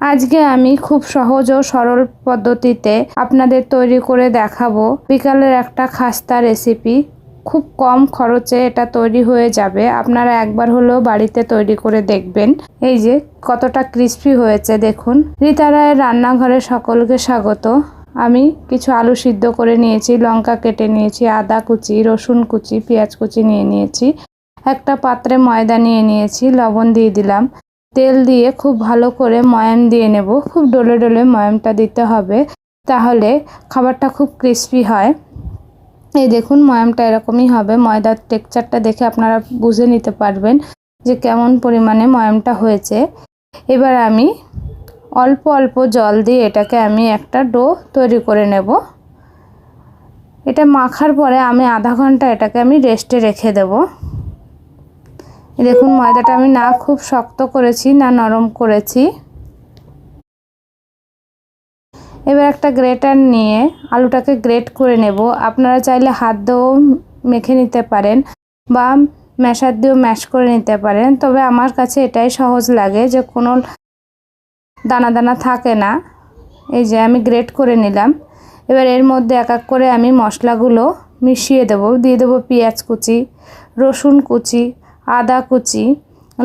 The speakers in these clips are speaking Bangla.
আজকে আমি খুব সহজ ও সরল পদ্ধতিতে আপনাদের তৈরি করে দেখাবো। বিকালের একটা খাস্তা রেসিপি খুব কম খরচে এটা তৈরি হয়ে যাবে। আপনারা একবার হলেও বাড়িতে তৈরি করে দেখবেন। এই যে, কতটা ক্রিস্পি হয়েছে, দেখুন। রীতা রায়ের রান্নাঘরে সকলকে স্বাগত। আমি কিছু আলু সিদ্ধ করে নিয়েছি, লঙ্কা কেটে নিয়েছি, আদা কুচি, রসুন কুচি, পেঁয়াজ কুচি নিয়ে নিয়েছি। একটা পাত্রে ময়দা নিয়ে নিয়েছি, লবণ দিয়ে দিলাম। তেল দিয়ে খুব ভালো করে ময়াম দিয়ে নেব। খুব ডলে ডলে ময়ামটা দিতে হবে। তাহলে খাবারটা খুব ক্রিস্পি হয়। এই দেখুন, ময়ামটা এরকমই হবে। ময়দার টেক্সচারটা দেখে আপনারা বুঝে নিতে পারবেন যে কেমন পরিমাণে ময়ামটা হয়েছে। এবার আমি অল্প অল্প জল দিয়ে এটাকে আমি একটা ডো তৈরি করে নেব। এটা মাখার পরে আমি আধা ঘণ্টা এটাকে আমি রেস্টে রেখে দেবো। দেখুন, ময়দাটা আমি না খুব শক্ত করেছি, না নরম করেছি। এবার একটা গ্রেটার নিয়ে আলুটাকে গ্রেট করে নেব। আপনারা চাইলে হাত দিয়েও মেখে নিতে পারেন বা ম্যাশার দিয়েও ম্যাশ করে নিতে পারেন। তবে আমার কাছে এটাই সহজ লাগে যে কোনো দানা দানা থাকে না। এই যে আমি গ্রেট করে নিলাম। এবার এর মধ্যে এক এক করে আমি মশলাগুলো মিশিয়ে দেব। দিয়ে দেবো পেঁয়াজ কুচি, রসুন কুচি আদা কুচি,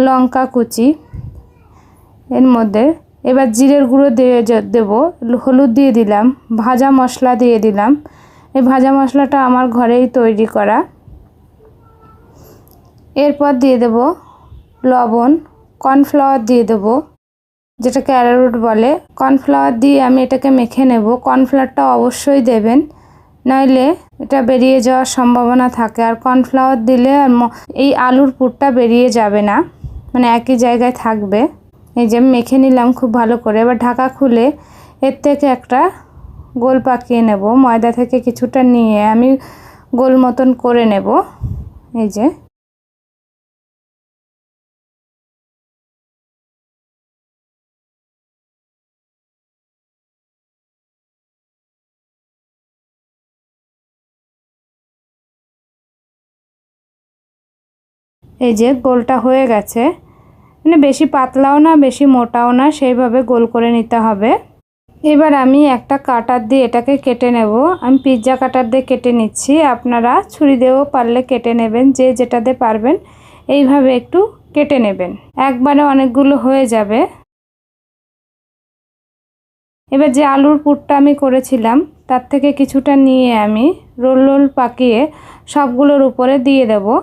লঙ্কা কুচি, এর মধ্যে এবার জিরের গুঁড়ো দিয়ে দেবো, হলুদ দিয়ে দিলাম, ভাজা মশলা দিয়ে দিলাম। এই ভাজা মশলাটা আমার ঘরেই তৈরি করা। এরপর দিয়ে দেব লবণ, কর্নফ্লাওয়ার দিয়ে দেব যেটাকে অ্যারারুট বলে। কর্নফ্লাওয়ার দিয়ে আমি এটাকে মেখে নেব। কর্নফ্লাওয়ারটা অবশ্যই দেবেন, নইলে এটা বেরিয়ে যাওয়ার সম্ভাবনা থাকে। আর কর্নফ্লাওয়ার দিলে আর এই আলুর পুরটা বেরিয়ে যাবে না। মানে একই জায়গায় থাকবে। এই যে মেখে নিলাম খুব ভালো করে। এবার ঢাকা খুলে এর থেকে একটা গোল পাকিয়ে নেব। ময়দা থেকে কিছুটা নিয়ে আমি গোল মতন করে নেব। এই যে এই যে গোলটা হয়ে গেছে। মানে বেশি পাতলাও না, বেশি মোটাও না, সেইভাবে গোল করে নিতে হবে। এবার আমি একটা কাটার দিয়ে এটাকে কেটে নেব। আমি পিৎজা কাটার দিয়ে কেটে নিচ্ছি। আপনারা ছুরি দিয়েও পারলে কেটে নেবেন, যে যেটাতে পারবেন, এইভাবে একটু কেটে নেবেন। একবারে অনেকগুলো হয়ে যাবে। এবার যে আলুর পুরটা আমি করেছিলাম, তার থেকে কিছুটা নিয়ে আমি রোল রোল পাকিয়ে সবগুলোর উপরে দিয়ে দেবো।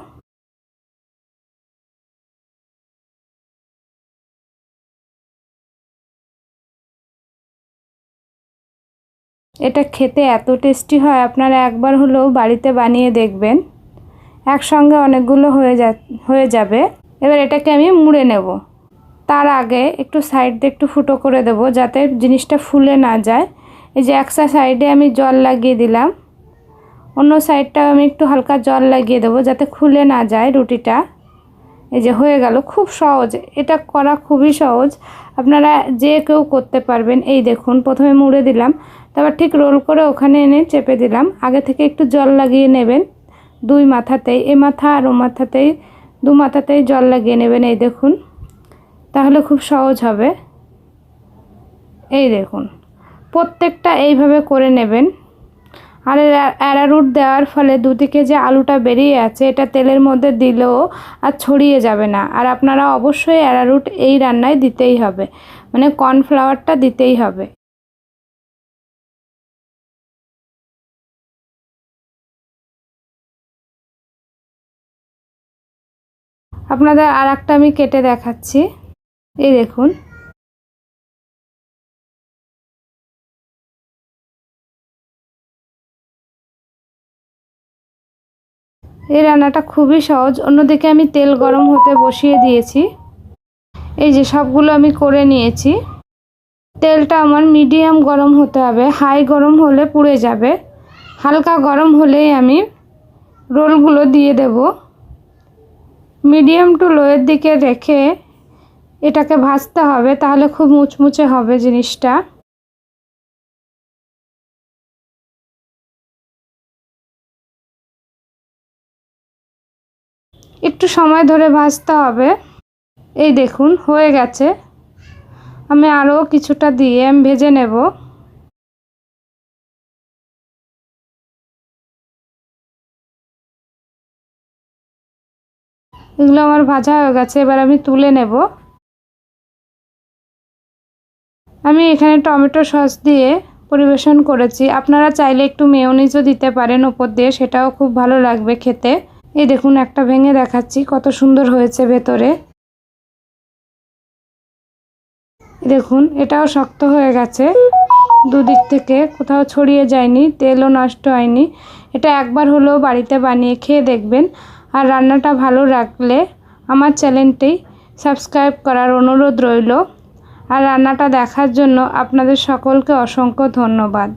এটা খেতে এত টেস্টি হয়, আপনারা একবার হলেও বাড়িতে বানিয়ে দেখবেন। একসঙ্গে অনেকগুলো হয়ে যা, হয়ে যাবে। এবার এটাকে আমি মুড়ে নেব। তার আগে একটু সাইড দিয়ে একটু ফুটো করে দেব যাতে জিনিসটা ফুলে না যায়। এই যে একটা সাইডে আমি জল লাগিয়ে দিলাম। অন্য সাইডটাও আমি একটু হালকা জল লাগিয়ে দেবো যাতে খুলে না যায় রুটিটা। এই যে হয়ে গেল, খুব সহজ। এটা করা খুবই সহজ। আপনারা যে কেউ করতে পারবেন, এই দেখুন, প্রথমে মুড়ে দিলাম, তারপর ঠিক রোল করে ওখানে এনে চেপে দিলাম। আগে থেকে একটু জল লাগিয়ে নেবেন দুই মাথাতেই, এ মাথা আর ও মাথাতেই, দু মাথাতেই জল লাগিয়ে নেবেন, এই দেখুন। তাহলে খুব সহজ হবে। এই দেখুন, প্রত্যেকটা এইভাবে করে নেবেন। আর অ্যারারুট দেওয়ার ফলে দুদিকে যে আলুটা বেরিয়ে আছে, এটা তেলের মধ্যে দিলেও আর ছড়িয়ে যাবে না। আর আপনারা অবশ্যই অ্যারারুট এই রান্নায় দিতেই হবে। মানে কর্নফ্লাওয়ারটা দিতেই হবে। আপনাদের আর একটা আমি কেটে দেখাচ্ছি। এই দেখুন। এই রান্নাটা খুবই সহজ। অন্যদিকে আমি তেল গরম হতে বসিয়ে দিয়েছি। এই যে সবগুলো আমি করে নিয়েছি। তেলটা আমার মিডিয়াম গরম হতে হবে। হাই গরম হলে পুড়ে যাবে। হালকা গরম হলেই আমি রোলগুলো দিয়ে দেব। মিডিয়াম টু লোয়ের দিকে রেখে এটাকে ভাজতে হবে, তাহলে খুব মুচমুচে হবে জিনিসটা। একটু সময় ধরে ভাজতে হবে। এই দেখুন, হয়ে গেছে। আমি আরও কিছুটা দিয়ে আমি ভেজে নেব। এগুলো আমার ভাজা হয়ে গেছে, এবার আমি তুলে নেব। আমি এখানে টমেটো সস দিয়ে পরিবেশন করেছি। আপনারা চাইলে একটু মেয়নিজও দিতে পারেন ওপর দিয়ে, সেটাও খুব ভালো লাগবে খেতে। এই দেখুন, একটা ভেঙে দেখাচ্ছি, কত সুন্দর হয়েছে ভেতরে। দেখুন, এটাও শক্ত হয়ে গেছে। দুদিক থেকে কোথাও ছড়িয়ে যায়নি, তেলও নষ্ট হয়নি। এটা একবার হলেও বাড়িতে বানিয়ে খেয়ে দেখবেন। আর রান্নাটা ভালো রাখলে আমার চ্যানেলটি সাবস্ক্রাইব করার অনুরোধ রইল। আর রান্নাটা দেখার জন্য আপনাদের সকলকে অসংখ্য ধন্যবাদ।